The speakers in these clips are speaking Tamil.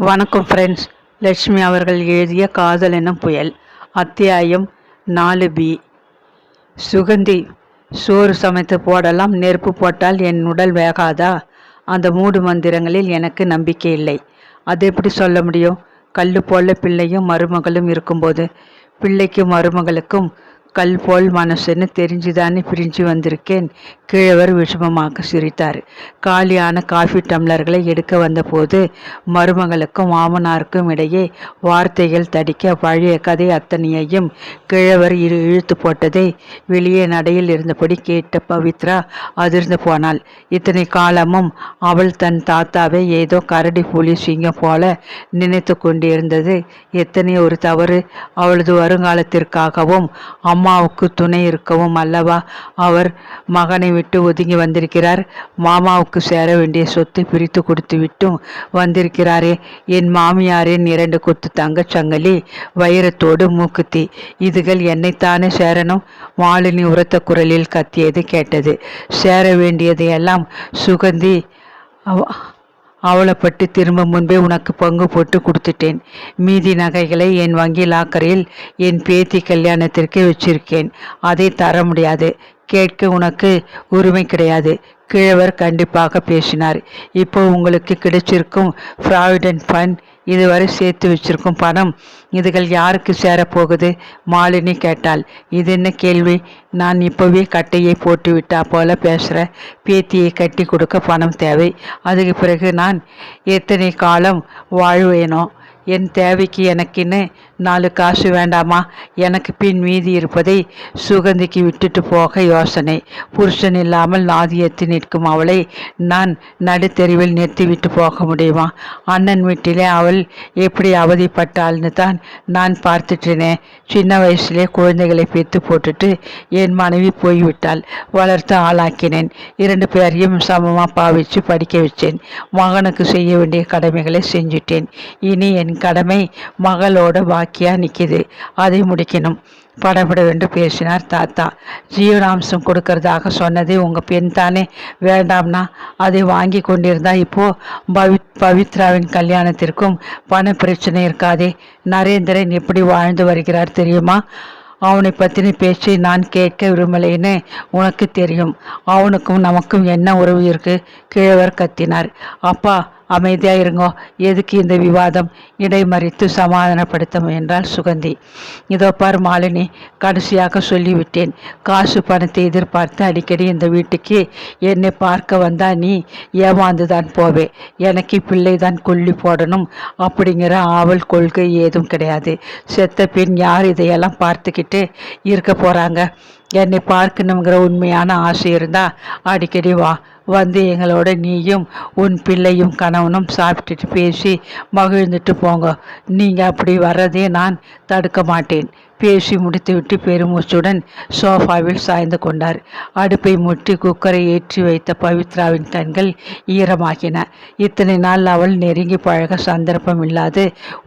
வணக்கம் ஃப்ரெண்ட்ஸ் லட்சுமி அவர்கள் எழுதிய காதல் எனும் புயல். அத்தியாயம் நாலு பி. சுகந்தி சோறு சமைத்து போடலாம் நெருப்பு போட்டால் என் உடல் வேகாதா? அந்த மூடு மந்திரங்களில் எனக்கு நம்பிக்கை இல்லை. அது எப்படி சொல்ல முடியும்? கல் போல பிள்ளையும் மருமகளும் இருக்கும்போது பிள்ளைக்கும் மருமகளுக்கும் கல் போல் மனசுன்னு தெரிஞ்சுதானே பிரிஞ்சு வந்திருக்கேன். கிழவர் விஷமமாக சிரித்தார். காலியான காஃபி டம்ளர்களை எடுக்க வந்தபோது மருமகளுக்கும் மாமனாருக்கும் இடையே வார்த்தைகள் தடிக்க பழைய கதை அத்தனையையும் கிழவர் இரு இழுத்து போட்டதை வெளியே நடையில் இருந்தபடி கேட்ட பவித்ரா அதிர்ந்து போனாள். இத்தனை காலமும் அவள் தன் தாத்தாவை ஏதோ கரடி புலி சிங்கம் போல நினைத்து கொண்டிருந்தது. எத்தனை ஒரு தவறு. அவளது வருங்காலத்திற்காகவும் அம்மாவுக்கு துணை இருக்கவும் அல்லவா? அவர் மகனை விட்டு ஒதுங்கி வந்திருக்கிறார். மாமாவுக்கு சேர வேண்டிய சொத்தை பிரித்து கொடுத்து விட்டும் வந்திருக்கிறாரே. என் மாமியாரின் இரண்டு கொத்து தங்கச்சங்கலி வைரத்தோடு மூக்குத்தி. இதுகள் என்னைத்தானே சேரணும்? மாலினி உரத்த குரலில் கத்தியது கேட்டது. சேர வேண்டியதையெல்லாம் சுகந்தி அவளப்பட்டு திரும்ப முன்பே உனக்கு பங்கு போட்டு கொடுத்துட்டேன். மீதி நகைகளை என் வங்கி லாக்கரில் என் பேத்தி கல்யாணத்திற்கு வச்சிருக்கேன். அதை தர முடியாது. கேட்க உனக்கு உரிமை கிடையாது. கிழவர் கண்டிப்பாக பேசினார். இப்போ உங்களுக்கு கிடைச்சிருக்கும் ப்ராவிடன்ட் ஃபண்ட் இதுவரை சேர்த்து வச்சிருக்கும் பணம் இதுகள் யாருக்கு சேரப்போகுது? மாலினி கேட்டாள். இது என்ன கேள்வி? நான் இப்போவே கட்டையை போட்டு விட்டா போல பேசுகிற பேத்தியை கட்டி கொடுக்க பணம் தேவை. அதுக்கு பிறகு நான் எத்தனை காலம் வாழ்வேனோ? என் தேவைக்கு எனக்குன்னு நாலு காசு வேண்டாமா? எனக்கு பின் மீதி இருப்பதை சுகந்திக்கு விட்டுட்டு போக யோசனை. புருஷன் இல்லாமல் நாதியத்து நிற்கும் அவளை நான் நடுத்தெருவில் நிறுத்திவிட்டு போக முடியுமா? அண்ணன் வீட்டிலே அவள் எப்படி அவதிப்பட்டாள்னு தான் நான் பார்த்துட்டேனே சின்ன வயசுலே குழந்தைகளை பித்து போட்டுட்டு என் மனைவி போய்விட்டாள். வளர்த்து ஆளாக்கினேன். இரண்டு பேரையும் சமமாக பாவிச்சு படிக்க வச்சேன். மகனுக்கு செய்ய வேண்டிய கடமைகளை செஞ்சுட்டேன். இனி என் கடமை மகளோட பாக்கியா நிற்கிது அதை முடிக்கணும். படபடவென்று பேசினார் தாத்தா. ஜீவனாம்சம் கொடுக்கறதாக சொன்னதே உங்கள் பெண் தானே? வேண்டாம்னா. அதை வாங்கி கொண்டிருந்தா இப்போ பவி பவித்ராவின் கல்யாணத்திற்கும் பண பிரச்சனை இருக்காதே. நரேந்திரன் எப்படி வாழ்ந்து வருகிறார் தெரியுமா? அவனை பற்றின பேச்சை நான் கேட்க விரும்பலைன்னு உனக்கு தெரியும். அவனுக்கும் நமக்கும் என்ன உறவு இருக்கு? கிழவர் கத்தினார். அப்பா அமைதியாக இருங்கோ எதுக்கு இந்த விவாதம்? இடைமறித்து சமாதானப்படுத்த முயன்றாள் சுகந்தி. இதோ பார் மாலினி கடைசியாக சொல்லிவிட்டேன். காசு பணத்தை எதிர்பார்த்து அடிக்கடி இந்த வீட்டுக்கு என்னை பார்க்க வந்தா நீ ஏமாந்துதான் போவே. எனக்கு பிள்ளை தான் கொல்லி போடணும். அப்படிங்கிற ஆவல் கொள்கை ஏதும் கிடையாது. செத்த பெண் யார் இதையெல்லாம் பார்த்துக்கிட்டு இருக்க போகிறாங்க என்னை பார்க்கணுங்கிற உண்மையான ஆசை இருந்தால் அடிக்கடி வா. வந்து எங்களோட நீயும் உன் பிள்ளையும் கணவனும் சாப்பிட்டுட்டு பேசி மகிழ்ந்துட்டு போங்க. நீங்கள் அப்படி வர்றதே நான் தடுக்க மாட்டேன். பேசி முடித்துவிட்டு பெருமூச்சுடன் சோஃபாவில் சாய்ந்து கொண்டார். அடுப்பை முட்டி குக்கரை ஏற்றி வைத்த பவித்ராவின் கண்கள் ஈரமாகின. இத்தனை நாள் அவள் நெருங்கி பழக சந்தர்ப்பம் இல்லாது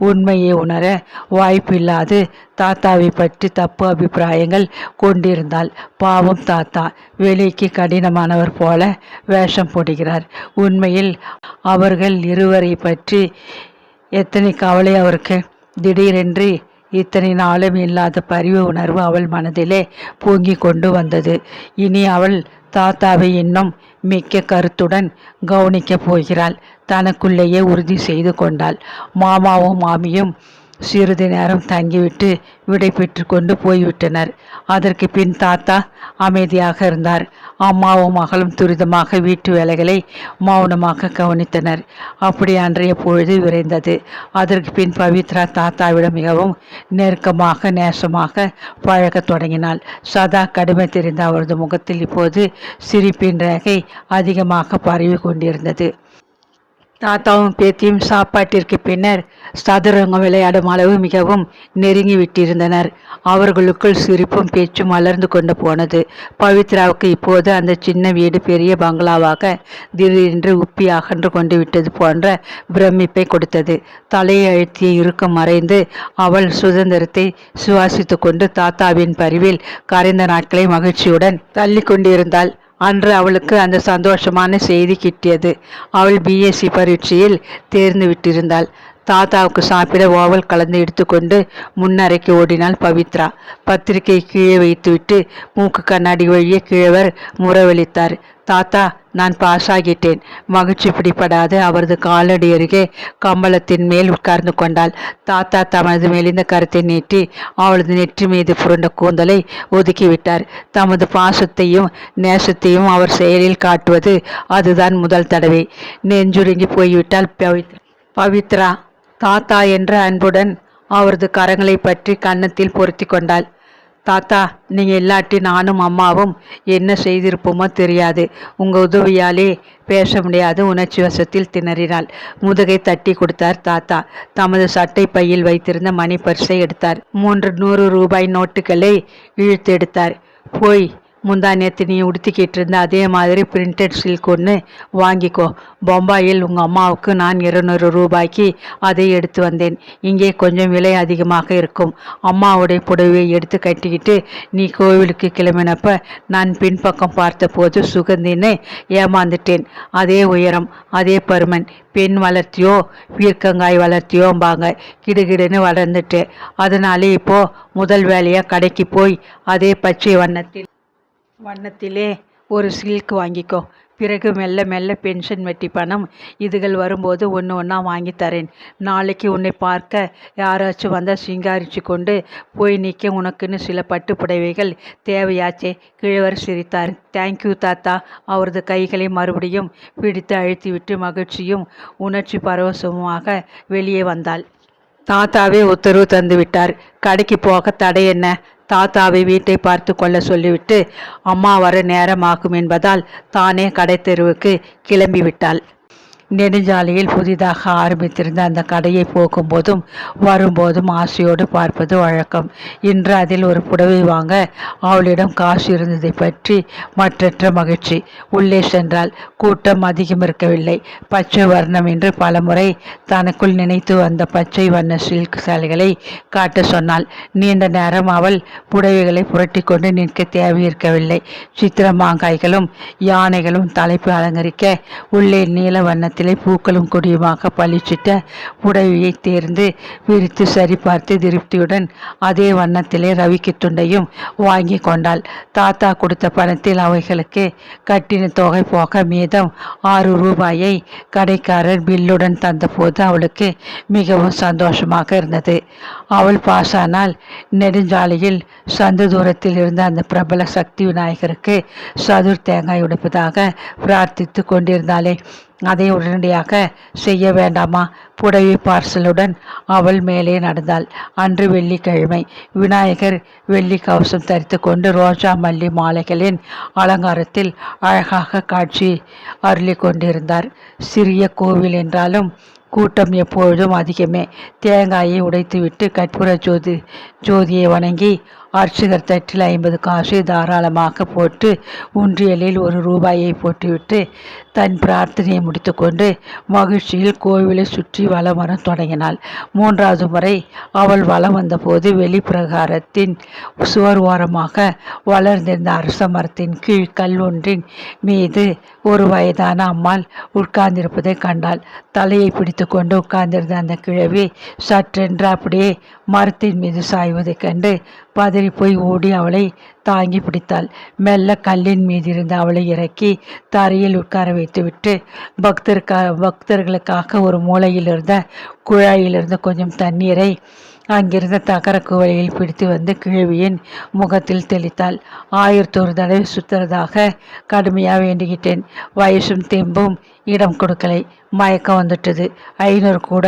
உண்மையை உணர வாய்ப்பில்லாது தாத்தாவை பற்றி தப்பு அபிப்பிராயங்கள் கொண்டிருந்தாள். பாவம் தாத்தா வெளிக்கு கடினமானவர் போல வேஷம் போடுகிறார். உண்மையில் அவர்கள் இருவரை பற்றி எத்தனை கவலை அவருக்கு. திடீரென்று இத்தனை நாளும் இல்லாத பரிவு உணர்வு அவள் மனதிலே பூங்கி கொண்டு வந்தது. இனி அவள் தாத்தாவை இன்னும் மிக்க கருத்துடன் கவனிக்கப் போகிறாள். தனக்குள்ளேயே உறுதி செய்து கொண்டாள். மாமாவும் மாமியும் சிறிது நேரம் தங்கிவிட்டு விடை பெற்று கொண்டு போய்விட்டனர். அதற்கு பின் தாத்தா அமைதியாக இருந்தார். அம்மாவும் மகளும் துரிதமாக வீட்டு வேலைகளை மௌனமாக கவனித்தனர். அப்படி அன்றைய பொழுது விரைந்தது. அதற்கு பின் பவித்ரா தாத்தாவிடம் மிகவும் நெருக்கமாக நேசமாக பழகத் தொடங்கினாள். சதா கடுமை தெரிந்த அவரது முகத்தில் இப்போது சிரிப்பின் ரேகை அதிகமாக பரவி கொண்டிருந்தது. தாத்தாவும் பேத்தியும் சாப்பாட்டிற்கு பின்னர் சதுரங்கம் விளையாடும் அளவு மிகவும் நெருங்கி விட்டிருந்தனர் அவர்களுக்குள் சிரிப்பும் பேச்சும் மலர்ந்து கொண்டு போனது. பவித்ராவுக்கு இப்போது அந்த சின்ன வீடு பெரிய பங்களாவாக திடீரென்று உப்பி அகன்று கொண்டு விட்டது போன்ற பிரமிப்பை கொடுத்தது. தலையை அழுத்திய இறுக்கம் மறைந்து அவள் சுதந்திரத்தை சுவாசித்து கொண்டு தாத்தாவின் பரிவில் கரைந்த நாட்களை மகிழ்ச்சியுடன் தள்ளி கொண்டிருந்தாள். அன்று அவளுக்கு அந்த சந்தோஷமான செய்தி கிட்டியது. அவள் பிஎஸ்சி பரீட்சையில் தேர்ந்து விட்டிருந்தாள். தாத்தாவுக்கு சாப்பிட ஓவல் கலந்து எடுத்துக்கொண்டு முன்னறைக்கு ஓடினாள் பவித்ரா. பத்திரிகை கீழே வைத்துவிட்டு மூக்கு கண்ணாடி வழியே கிழவர் முறவளித்தார் தாத்தா நான் பாஸ் ஆகிட்டேன் மகிழ்ச்சி பிடிப்படாத அவரது காலடி அருகே கம்பளத்தின் மேல் உட்கார்ந்து கொண்டாள். தாத்தா தமது மெலிந்த கருத்தை நீட்டி அவளது நெற்றி மீது புரண்ட கூந்தலை ஒதுக்கிவிட்டார். தமது பாசத்தையும் நேசத்தையும் அவர் செயலில் காட்டுவது அதுதான் முதல் தடவை. நெஞ்சுருங்கி போய்விட்டால் பவித்ரா தாத்தா என்ற அன்புடன் அவரது கரங்களை பற்றி கன்னத்தில் பொருத்தி கொண்டாள். தாத்தா நீங்கள் இல்லாட்டி நானும் அம்மாவும் என்ன செய்திருப்போமோ தெரியாது. உங்கள் உதவியாலே பேச முடியாது. உணர்ச்சி வசத்தில் திணறினாள். முதுகை தட்டி கொடுத்தார் தாத்தா. தமது சட்டை பையில் வைத்திருந்த மணி பரிசை எடுத்தார். மூன்று நூறு ரூபாய் நோட்டுகளை இழுத்து எடுத்தார். போய் முந்தா நேற்று நீ உடுத்திக்கிட்டு இருந்த அதே மாதிரி பிரிண்டட் சில்க் ஒன்று வாங்கிக்கோ. பொம்பாயில் உங்கள் அம்மாவுக்கு நான் இருநூறு ரூபாய்க்கு அதை எடுத்து வந்தேன். இங்கே கொஞ்சம் விலை அதிகமாக இருக்கும். அம்மாவுடைய புடவையை எடுத்து கட்டிக்கிட்டு நீ கோவிலுக்கு கிளம்பினப்ப நான் பின்பக்கம் பார்த்தபோது சுகந்தின்னு ஏமாந்துட்டேன். அதே உயரம் அதே பருமன் பெண் வளர்த்தியோ பீர்க்கங்காய் வளர்த்தியோம்பாங்க கிடுகிடுன்னு வளர்ந்துட்டு அதனாலே இப்போது முதல் வேலையாக கடைக்கு போய் அதே பச்சை வண்ணத்தில் வண்ணத்திலே ஒரு சில்க் வாங்கிக்கோ. பிறகு மெல்ல மெல்ல பென்ஷன் வெட்டி பணம் இதுகள் வரும்போது ஒன்று ஒன்றா வாங்கி தரேன். நாளைக்கு உன்னை பார்க்க யாராச்சும் வந்தால் சிங்காரிச்சு கொண்டு போய் நிற்க உனக்குன்னு சில பட்டு புடவைகள் தேவையாச்சே. கிழவர் சிரித்தார். தேங்க்யூ தாத்தா. அவரது கைகளை மறுபடியும் பிடித்து அழுத்திவிட்டு மகிழ்ச்சியும் உணர்ச்சி பரவசமுமாக வெளியே வந்தாள். தாத்தாவே உத்தரவு தந்து விட்டார். கடைக்கு போக தடை என்ன? தாத்தாவை வீட்டை பார்த்து கொள்ள சொல்லிவிட்டு அம்மா வர நேரமாகும் என்பதால் தானே கடை தெருவுக்கு கிளம்பிவிட்டாள். நெடுஞ்சாலையில் புதிதாக ஆரம்பித்திருந்த அந்த கடையை போக்கும்போதும் வரும்போதும் ஆசையோடு பார்ப்பது வழக்கம். இன்று அதில் ஒரு புடவை வாங்க அவளிடம் காசு இருந்ததை பற்றி மற்றற்ற மகிழ்ச்சி. உள்ளே சென்றால் கூட்டம் அதிகம் இருக்கவில்லை. பச்சை வர்ணம் என்று பலமுறை தனக்குள் நினைத்து வந்த பச்சை வண்ண சில்க் சேலைகளை காட்ட சொன்னாள். நீண்ட நேரம் அவள் புடவைகளை புரட்டி கொண்டு நிற்க தேவையிருக்கவில்லை. சித்திர மாங்காய்களும் யானைகளும் தலைப்பு அலங்கரிக்க உள்ளே நீல வண்ணத்தில் நேரத்திலே பூக்களும் கொடியுமாக பளிச்சிட்ட புடவையை தேர்ந்து விரித்து சரிபார்த்து திருப்தியுடன் அதே வண்ணத்திலே ரவிக்கு துண்டையும் வாங்கி கொண்டாள். தாத்தா கொடுத்த பணத்தில் அவைகளுக்கு கட்டின தொகை போக மீதம் ஆறு ரூபாயை கடைக்காரர் பில்லுடன் தந்தபோது அவளுக்கு மிகவும் சந்தோஷமாக இருந்தது. அவள் பாசானால் நெடுஞ்சாலையில் சந்து தூரத்தில் இருந்த அந்த பிரபல சக்தி விநாயகருக்கு சதுர் தேங்காய் உடைப்பதாக பிரார்த்தித்து கொண்டிருந்தாளே. அதை உடனடியாக செய்ய வேண்டாமா? புடவை பார்சலுடன் அவள் மேலே நடந்தாள். அன்று வெள்ளிக்கிழமை விநாயகர் வெள்ளி கவசம் தரித்து கொண்டு ரோஜா மல்லி மாலைகளின் அலங்காரத்தில் அழகாக காட்சி அருளி கொண்டிருந்தார். சிறிய கோவில் என்றாலும் கூட்டம் எப்பொழுதும் அதிகமே. தேங்காயை உடைத்துவிட்டு கற்பூர ஜோதி ஜோதியை வணங்கி அர்ச்சகர் தட்டில் ஐம்பது காசை தாராளமாக போட்டு உன்றியலில் ஒரு ரூபாயை போட்டுவிட்டு தன் பிரார்த்தனையை முடித்துக்கொண்டு மகிழ்ச்சியில் கோவிலை சுற்றி வலம் வர தொடங்கினாள். மூன்றாவது முறை அவள் வலம் வந்தபோது வெளிப்பிரகாரத்தின் சுவர் ஓரமாக வளர்ந்திருந்த அரச மரத்தின் கீழ் கல் ஒன்றின் மீது ஒரு வயதான அம்மாள் உட்கார்ந்திருப்பதை கண்டாள். தலையை பிடித்து கொண்டு உட்கார்ந்திருந்த அந்த கிழவி சற்றென்று அப்படியே மரத்தின் மீது சாய்வதைக் கண்டு பதறி போய் ஓடி அவளை தாங்கி பிடித்தாள். மெல்ல கல்லின் மீது இருந்து அவளை இறக்கி தரையில் உட்கார வைத்துவிட்டு பக்தருக்கா பக்தர்களுக்காக ஒரு மூலையில் இருந்த குழாயிலிருந்து கொஞ்சம் தண்ணீரை அங்கிருந்த தகர குவளையில் பிடித்து வந்து கிழவியின் முகத்தில் தெளித்தாள். ஆயிரத்தொரு தடவை சுத்துறதாக கடுமையாக வேண்டிக்கிட்டேன். வயசும் தெம்பும் இடம் கொடுக்கலை. மயக்கம் வந்துட்டது. ஐநூறு கூட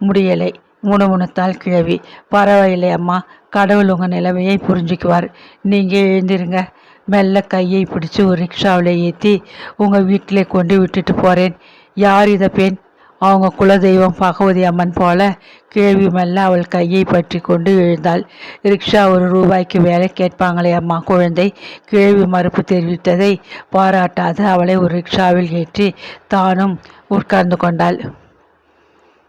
முடியலை. முணுமுணுத்தாள் கிழவி. பரவாயில்லை அம்மா. கடவுள் உங்கள் நிலைமையை புரிஞ்சுக்குவார். நீங்கள் எழுந்திருங்க. மெல்ல கையை பிடிச்சி ஒரு ரிக்ஷாவில் ஏற்றி உங்கள் வீட்டிலே கொண்டு விட்டுட்டு போகிறேன் யார் இதை பெண்? அவங்க குலதெய்வம் பகவதி அம்மன் போல கேள்வி மெல்ல அவள் கையை பற்றி கொண்டு எழுந்தாள். ரிக்ஷா ஒரு ரூபாய்க்கு வேலை கேட்பாங்களே அம்மா. குழந்தை கேள்வி மறுப்பு தெரிவித்ததை பாராட்டாது அவளை ஒரு ரிக்ஷாவில் ஏற்றி தானும் உட்கார்ந்து கொண்டாள்.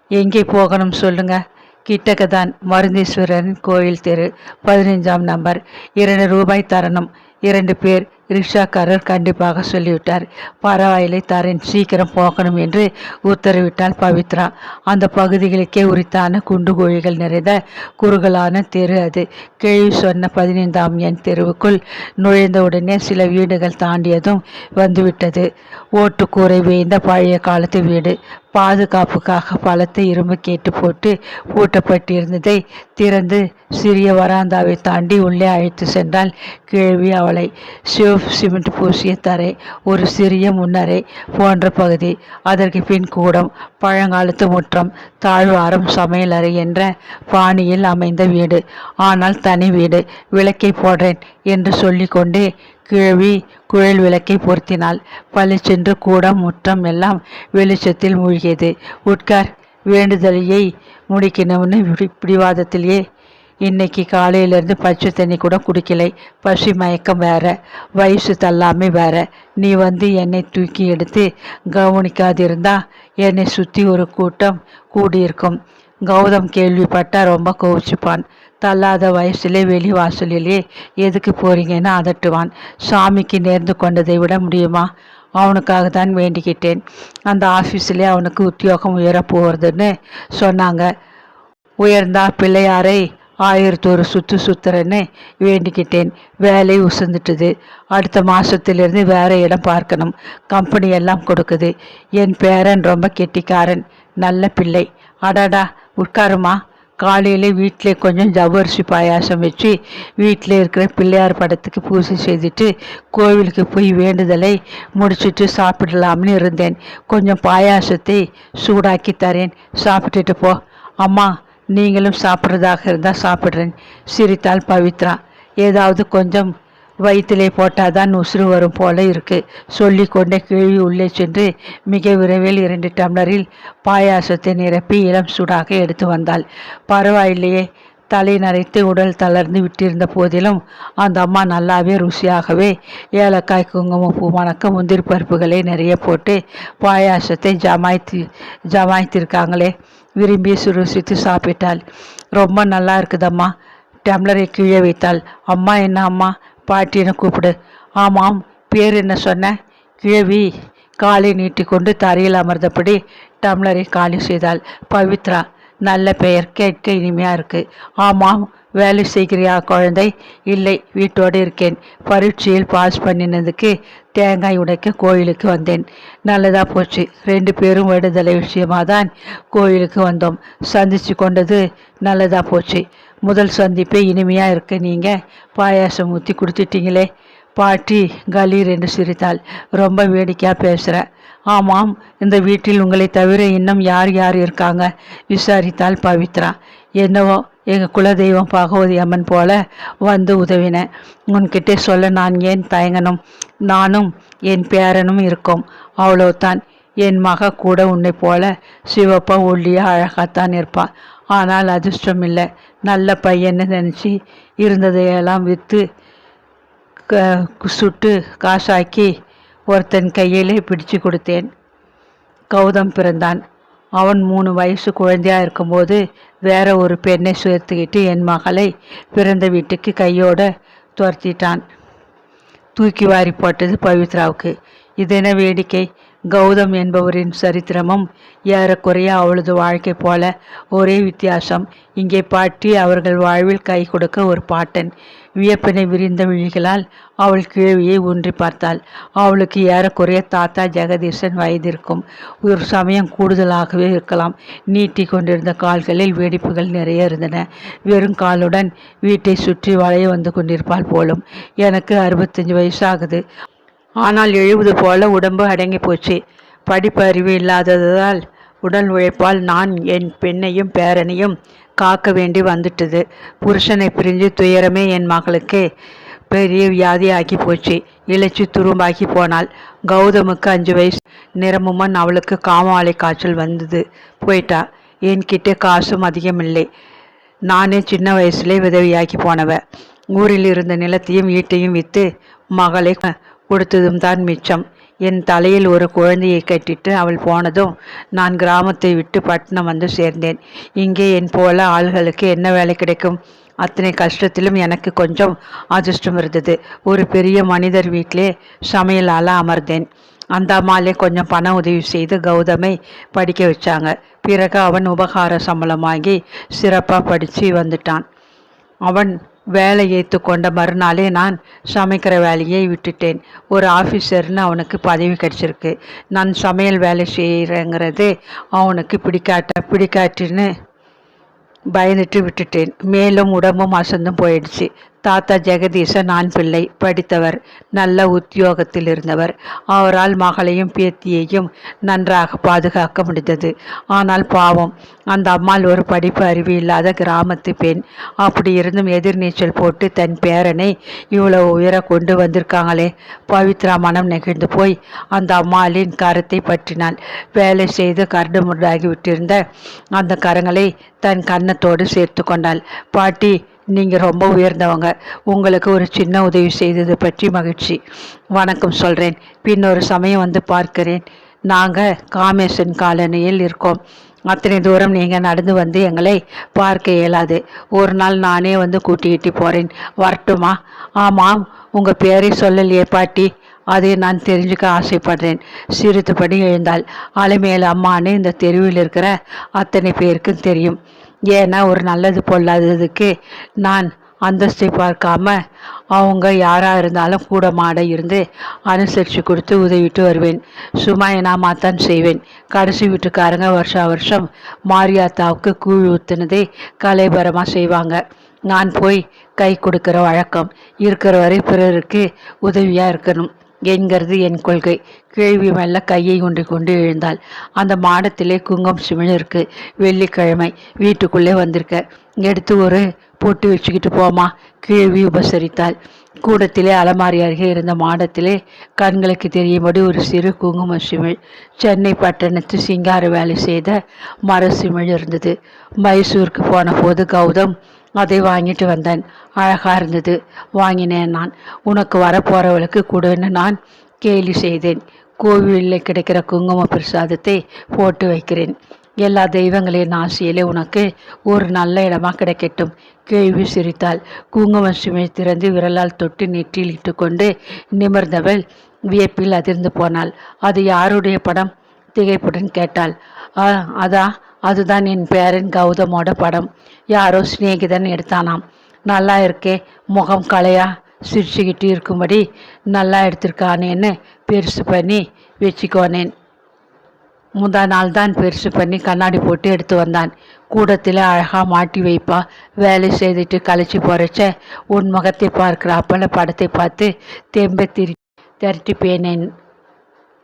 எங்கே போகணும் சொல்லுங்க. கிட்டக்க தான் மருந்தீஸ்வரன் கோயில் தெரு. பதினைஞ்சாம் நம்பர். இரண்டு ரூபாய் தரணும். இரண்டு பேர் ரிக்ஷாக்காரர் கண்டிப்பாக சொல்லிவிட்டார். பரவாயில்லை தரேன் சீக்கிரம் போகணும் என்று உத்தரவிட்டான் பவித்ரா. அந்த பகுதிகளுக்கே உரித்தான குண்டுகோழிகள் நிறைந்த குறுகலான தெரு அது. கேள்வி சொன்ன பதினைந்தாம் எண் தெருவுக்குள் நுழைந்தவுடனே சில வீடுகள் தாண்டியதும் வந்துவிட்டது. ஓட்டுக்கூரை வேய்ந்த பழைய காலத்து வீடு. பாதுகாப்புக்காக பழத்தை இரும்பு கேட்டு போட்டு பூட்டப்பட்டிருந்ததை திறந்து சிறிய வராந்தாவை தாண்டி உள்ளே அழைத்து சென்றால் கிழவி அவளை. சிவப் சிமெண்ட் பூசிய தரை ஒரு சிறிய முன்னரை போன்ற பகுதி. அதற்கு பின் கூடம் பழங்காலத்து முற்றம் தாழ்வாரம் சமையலறை என்ற பாணியில் அமைந்த வீடு. ஆனால் தனி வீடு விளக்கை போடுறேன் என்று சொல்லிக்கொண்டே கிழவி குழல் விளக்கை பொருத்தினாள். பளிச்சென்று கூடம் முற்றம் எல்லாம் வெளிச்சத்தில் மூழ்கியது. உட்கார் வேண்டுதலையை முடிக்கணும்னு பிடிவாதத்திலேயே இன்னைக்கு காலையிலேருந்து பச்சை தண்ணி கூட குடிக்கலை. பசி மயக்கம் வேற வயசு தள்ளாமை வேற. நீ வந்து என்னை தூக்கி எடுத்து கவனிக்காதிருந்தா என்னை சுற்றி ஒரு கூட்டம் கூடியிருக்கும். கௌதம் கேள்விப்பட்டா ரொம்ப கோவிச்சுப்பான். தள்ளாத வயசுலே வெளி வாசலிலே எதுக்கு போறீங்கன்னு அதட்டுவான். சாமிக்கு நேர்ந்து கொண்டதை விட முடியுமா? அவனுக்காக தான் வேண்டிக்கிட்டேன். அந்த ஆஃபீஸிலே அவனுக்கு உத்தியோகம் உயரப் போகிறதுன்னு சொன்னாங்க. உயர்ந்தா பிள்ளையாரை ஆயிரத்தொரு சுற்று சுத்துறேன்னு வேண்டிக்கிட்டேன். வேலை உசந்துட்டுது. அடுத்த மாதத்துலேருந்து வேறு இடம் பார்க்கணும். கம்பெனி எல்லாம் கொடுக்குது. என் பேரன் ரொம்ப கெட்டிக்காரன். நல்ல பிள்ளை. அடாடா உட்காருமா. காலையில் வீட்டிலே கொஞ்சம் ஜவ்வரிசி பாயாசம் வச்சு வீட்டில் இருக்கிற பிள்ளையார் படத்துக்கு பூஜை செய்துட்டு கோவிலுக்கு போய் வேண்டுதலை முடிச்சுட்டு சாப்பிடலாம்னு இருந்தேன். கொஞ்சம் பாயாசத்தை சூடாக்கி தரேன். சாப்பிட்டுட்டு போ. அம்மா நீங்களும் சாப்பிட்றதாக இருந்தால் சாப்பிட்றேன். சிரித்தாள் பவித்ரா. ஏதாவது கொஞ்சம் வயிற்றிலே போட்டாதான் உசுறு வரும் போல இருக்கு. சொல்லிக்கொண்டே கிழவி உள்ளே சென்று மிக விரைவில் இரண்டு டம்ளரில் பாயாசத்தை நிரப்பி இளம் சூடாக எடுத்து வந்தாள். பரவாயில்லையே. தலை நரைத்து உடல் தளர்ந்து விட்டிருந்த போதிலும் அந்த அம்மா நல்லாவே ருசியாகவே ஏலக்காய் குங்குமம் பூ மணக்க முந்திரி பருப்புகளை நிறைய போட்டு பாயாசத்தை ஜமாய்த்து ஜமாய்த்திருக்காங்களே. விரும்பி சுருசித்து சாப்பிட்டாள். ரொம்ப நல்லா இருக்குதம்மா. டம்ளரை கீழே வைத்தாள். அம்மா என்ன அம்மா? பாட்டின்னு கூப்பிடு. ஆமாம். பேர் என்ன சொன்ன? கிழவி காலை நீட்டிக்கொண்டு தரையில் அமர்ந்தபடி டம்ளரை காலி செய்தாள். பவித்ரா நல்ல பெயர். கேட்க இனிமையாக இருக்குது ஆமாம். வேலை செய்கிறியா குழந்தை? இல்லை. வீட்டோடு இருக்கேன். பரீட்சையில் பாஸ் பண்ணினதுக்கு தேங்காய் உடைக்க கோயிலுக்கு வந்தேன். நல்லதா போச்சு. ரெண்டு பேரும் விடுதலை விஷயமா தான் கோயிலுக்கு வந்தோம். சந்திச்சு கொண்டது நல்லதா போச்சு. முதல் சந்திப்பே இனிமையாக இருக்கு நீங்கள் பாயாசம் ஊற்றி கொடுத்துட்டீங்களே. பாட்டி கலீர் என்று சிரித்தாள். ரொம்ப வேடிக்கையாக பேசுகிற ஆமாம் இந்த வீட்டில் உங்களை தவிர இன்னும் யார் யார் இருக்காங்க? விசாரித்தாள் பவித்ரா. என்னவோ எங்கள் குலதெய்வம் பகவதி அம்மன் போல வந்து உதவினேன் உன்கிட்ட சொல்ல நான் ஏன் தயங்கணும்? நானும் என் பேரனும் இருக்கோம். அவ்வளோதான் என் மக கூட உன்னை போல சிவப்பா ஒல்லியா அழகாத்தான் இருப்பான் ஆனால் அதிர்ஷ்டம் இல்லை. நல்ல பையன்னு நினச்சி இருந்ததையெல்லாம் விற்று க சுட்டு காசாக்கி ஒருத்தன் கையிலே பிடிச்சு கொடுத்தேன். கௌதம் பிறந்தான். அவன் மூணு வயசு குழந்தையா இருக்கும்போது வேற ஒரு பெண்ணை சேர்த்துக்கிட்டு என் மகளை பிறந்த வீட்டுக்கு கையோட துரத்திட்டான். தூக்கி வாரி போட்டது பவித்ராவுக்கு. இதென வேடிக்கை. கௌதம் என்பவரின் சரித்திரமும் ஏறக்குறைய அவளது வாழ்க்கை போல ஒரே வித்தியாசம். இங்கே பாட்டி அவர்கள் வாழ்வில் கை கொடுக்க ஒரு பாட்டன். வியப்பினை விரிந்த விழிகளால் அவள் கிழவியை ஊன்றி பார்த்தாள். அவளுக்கு ஏறக்குறைய தாத்தா ஜெகதீசன் வயதிருக்கும். ஒரு சமயம் கூடுதலாகவே இருக்கலாம். நீட்டி கொண்டிருந்த கால்களில் வெடிப்புகள் நிறைய இருந்தன. வெறும் காலுடன் வீட்டை சுற்றி வளைய வந்து கொண்டிருப்பாள் போலும். எனக்கு அறுபத்தஞ்சு வயசாகுது ஆனால் எழுவது போல உடம்பு அடங்கி போச்சு. படிப்பு அறிவு இல்லாததால் உடல் உழைப்பால் நான் என் பெண்ணையும் பேரனையும் காக்க வேண்டி வந்துட்டது. புருஷனை பிரிஞ்சு துயரமே என் மகளுக்கு பெரிய வியாதியாகி போச்சு. இழைச்சி துரும்பாக்கி போனாள். கௌதமுக்கு அஞ்சு வயசு. நிறமுமன் அவளுக்கு காமாலை காய்ச்சல் வந்தது. போயிட்டா. என்கிட்ட காசும் அதிகமில்லை. நானே சின்ன வயசுலே உதவியாக்கி போனவ. ஊரில் இருந்த நிலத்தையும் வீட்டையும் விற்று மகளை கொடுத்ததும் தான் மிச்சம். என் தலையில் ஒரு குழந்தையை கட்டிட்டு அவள் போனதும் நான் கிராமத்தை விட்டு பட்டணம் வந்து சேர்ந்தேன். இங்கே என் போல ஆள்களுக்கு என்ன வேலை கிடைக்கும்? அத்தனை கஷ்டத்திலும் எனக்கு கொஞ்சம் அதிர்ஷ்டம் இருந்தது. ஒரு பெரிய மனிதர் வீட்டிலே சமையலால் அமர்ந்தேன். அந்த அம்மாலே கொஞ்சம் பண உதவி செய்து கௌதமை படிக்க வச்சாங்க. பிறகு அவன் உபகார சம்பளம் வாங்கி சிறப்பாக படித்து வந்துட்டான். அவன் வேலை ஏற்றுக்கொண்ட மறுநாளே நான் சமைக்கிற வேலையை விட்டுட்டேன். ஒரு ஆஃபீஸர்னு அவனுக்கு பதவி கிடச்சிருக்கு. நான் சமையல் வேலை செய்கிறேங்கிறது அவனுக்கு பிடிக்காட்ட பிடிக்காட்டின்னு பயந்துட்டு விட்டுட்டேன். மேலும் உடம்பும் அசந்தும் போயிடுச்சு. தாத்தா ஜெகதீசன் ஆண் பிள்ளை படித்தவர் நல்ல உத்தியோகத்தில் இருந்தவர். அவரால் மகளையும் பேத்தியையும் நன்றாக பாதுகாக்க முடிந்தது. ஆனால் பாவம் அந்த அம்மாள் ஒரு படிப்பு அறிவு இல்லாத கிராமத்து பெண். அப்படி இருந்தும் எதிர்நீச்சல் போட்டு தன் பேரனை இவ்வளவு உயர கொண்டு வந்திருக்காங்களே. பவித்ரா மனம் நெகிழ்ந்து போய் அந்த அம்மாளின் கரத்தை பற்றினாள். வேலை செய்து கரடு முரடாகி விட்டிருந்த அந்த கரங்களை தன் கன்னத்தோடு சேர்த்து கொண்டாள். பாட்டி நீங்கள் ரொம்ப உயர்ந்தவங்க. உங்களுக்கு ஒரு சின்ன உதவி செய்தது பற்றி மகிழ்ச்சி. வணக்கம் சொல்கிறேன் பின்னொரு சமயம் வந்து பார்க்கிறேன். நாங்கள் காமேசன் காலனியில் இருக்கோம். அத்தனை தூரம் நீங்கள் நடந்து வந்து எங்களை பார்க்க இயலாது. ஒரு நாள் நானே வந்து கூட்டிகிட்டு போகிறேன் வரட்டுமா? ஆமாம். உங்கள் பேரை சொல்லலையே பாட்டி. அதை நான் தெரிஞ்சுக்க ஆசைப்படுறேன். சிரித்தபடி எழுந்தாள். அலைமேல் அம்மானு இந்த தெருவில் இருக்கிற அத்தனை பேருக்கும் தெரியும். ஏன்னா ஒரு நல்லது பொல்லாததுக்கு நான் அந்தஸ்தை பார்க்காம அவங்க யாராக இருந்தாலும் கூட மாட இருந்து அனுசரித்து கொடுத்து உதவிட்டு வருவேன். சும்மா நான் செய்வேன். கடைசி வீட்டுக்காரங்க வருஷா வருஷம் மாரியாத்தாவுக்கு கூழ் ஊற்றுனதே கலைபரமாக செய்வாங்க. நான் போய் கை கொடுக்குற வழக்கம் இருக்கிற வரை பிறருக்கு உதவியாக இருக்கணும். என்கிறது என் கொள்கை. கேள்வி மெல்ல கையை கொண்டு கொண்டு எழுந்தாள். அந்த மாடத்திலே குங்கம் சிமிழருக்கு வெள்ளிக்கிழமை வீட்டுக்குள்ளே வந்திருக்க. எடுத்து ஒரு போட்டு வச்சுக்கிட்டு போமா கேள்வி உபசரித்தாள். கூடத்திலே அலமாரி அருகே இருந்த மாடத்திலே கண்களுக்கு தெரியும்படி ஒரு சிறு குங்கும சிமிழ். சென்னை பட்டணத்து சிங்கார வேலை செய்த மர சிமிழ் இருந்தது. மைசூருக்கு போன போது கௌதம் அதை வாங்கிட்டு வந்தேன். அழகாக இருந்தது. வாங்கினேன் நான். உனக்கு வரப்போகிறவளுக்கு கொடுன்னு நான் கேலி செய்தேன். கோவிலில் கிடைக்கிற குங்கும பிரசாதத்தை போட்டு வைக்கிறேன். எல்லா தெய்வங்களின் ஆசையிலே உனக்கு ஒரு நல்ல இடமா கிடைக்கட்டும். கேள்வி சிரித்தாள். குங்கும சுமை திறந்து விரலால் தொட்டு நெற்றியில் இட்டுக்கொண்டு நிமிர்ந்தவள் வியப்பில் அதிர்ந்து போனாள். அது யாருடைய படம்? திகைப்புடன் கேட்டாள். அதான் அதுதான் என் பேரன் கௌதமோட படம். யாரோ சிநேகிதன் எடுத்தானாம். நல்லா இருக்கே முகம் கலையா சிரிச்சுக்கிட்டு இருக்கும்படி நல்லா எடுத்திருக்கானேன்னு பெருசு பண்ணி வச்சுக்கோனேன். முந்தா நாள் தான் பெருசு பண்ணி கண்ணாடி போட்டு எடுத்து வந்தான். கூடத்தில் அழகாக மாட்டி வைப்பா. வேலை செய்துட்டு கழிச்சு போகிறச்ச உன் முகத்தை பார்க்குறாப்பல படத்தை பார்த்து தெம்ப திரி திரட்டி பேனேன்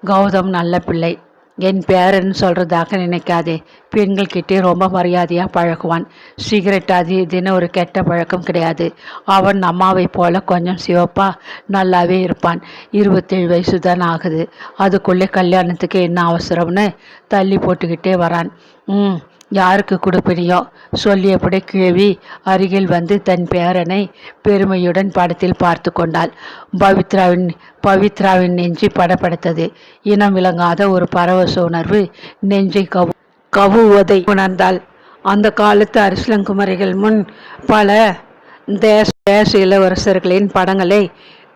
கௌதம் நல்ல பிள்ளை. என் பேரன்னு சொல்கிறதாக நினைக்காதே. பெண்கள்கிட்டே ரொம்ப மரியாதையாக பழகுவான். சிகரெட் அது இதுன்னு ஒரு கெட்ட பழக்கம் கிடையாது. அவன் அம்மாவை போல கொஞ்சம் சிவப்பா நல்லாவே இருப்பான். இருபத்தேழு வயசு தான் ஆகுது. அதுக்குள்ளே கல்யாணத்துக்கு என்ன அவசரம்னு தள்ளி போட்டுக்கிட்டே வரான். ம் யாருக்கு கொடுப்பினியோ? சொல்லியபடி கிழவி அருகில் வந்து தன் பேரனை பெருமையுடன் படத்தில் பார்த்து கொண்டாள். பவித்ராவின் பவித்ராவின் நெஞ்சு படப்படுத்தது இனம் விளங்காத ஒரு பரவச உணர்வு நெஞ்சை கவு கவுவதை உணர்ந்தாள். அந்த காலத்து அரசலங்குமரிகள் முன் பல தேச தேச இளவரசர்களின் படங்களை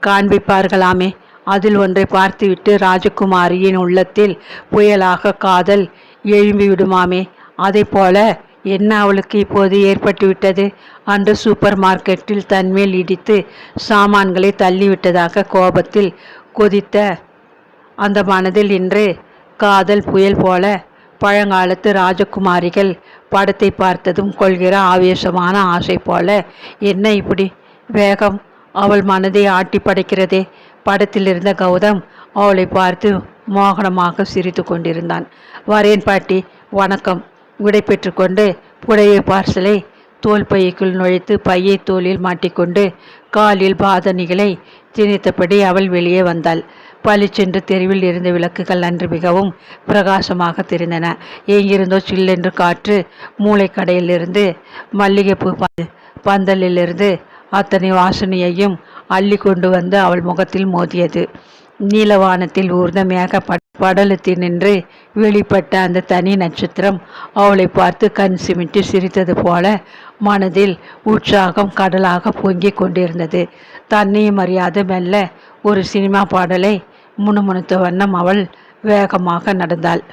காண்பிப்பார்களாமே. அதில் ஒன்றை பார்த்துவிட்டு ராஜகுமாரியின் உள்ளத்தில் புயலாக காதல் எழும்பிவிடுமாமே. அதை போல என்ன அவளுக்கு இப்போது ஏற்பட்டுவிட்டது? அன்று சூப்பர் மார்க்கெட்டில் தன்மேல் இடித்து சாமான்களை தள்ளிவிட்டதாக கோபத்தில் கொதித்த அந்த மனதில் இன்று காதல் புயல் போல பழங்காலத்து ராஜகுமாரிகள் படத்தை பார்த்ததும் கொள்கிற ஆவேசமான ஆசை போல என்ன இப்படி வேகம் அவள் மனதை ஆட்டி படைக்கிறதே? படத்தில் இருந்த கௌதம் அவளை பார்த்து மோகனமாக சிரித்து கொண்டிருந்தான். வரேன் பாட்டி வணக்கம். விடை பெற்றுக்கொண்டு புடைய பார்சலை தோல் பைக்குள் நுழைத்து பையை தோலில் மாட்டிக்கொண்டு காலில் பாதணிகளை திணித்தபடி அவள் வெளியே வந்தாள். பளிச்சென்று தெருவில் இருந்த விளக்குகள் அன்று மிகவும் பிரகாசமாக தெரிந்தன. எங்கிருந்தோ சில்லென்று காற்று மூளைக்கடையிலிருந்து மல்லிகைப்பூ பந்தலிலிருந்து அத்தனை வாசனையையும் அள்ளி கொண்டு வந்து அவள் முகத்தில் மோதியது. நீலவானத்தில் ஊர்ந்த மேகப்பட படலத்தில் நின்று வெளிப்பட்ட அந்த தனி நட்சத்திரம் அவளை பார்த்து கண் சிமிட்டு சிரித்தது போல மனதில் உற்சாகம் கடலாக பொங்கிக் கொண்டிருந்தது. தன்னையும் அறியாத மெல்ல ஒரு சினிமா பாடலை முணுமுணுத்த வண்ணம் அவள் வேகமாக நடந்தாள்.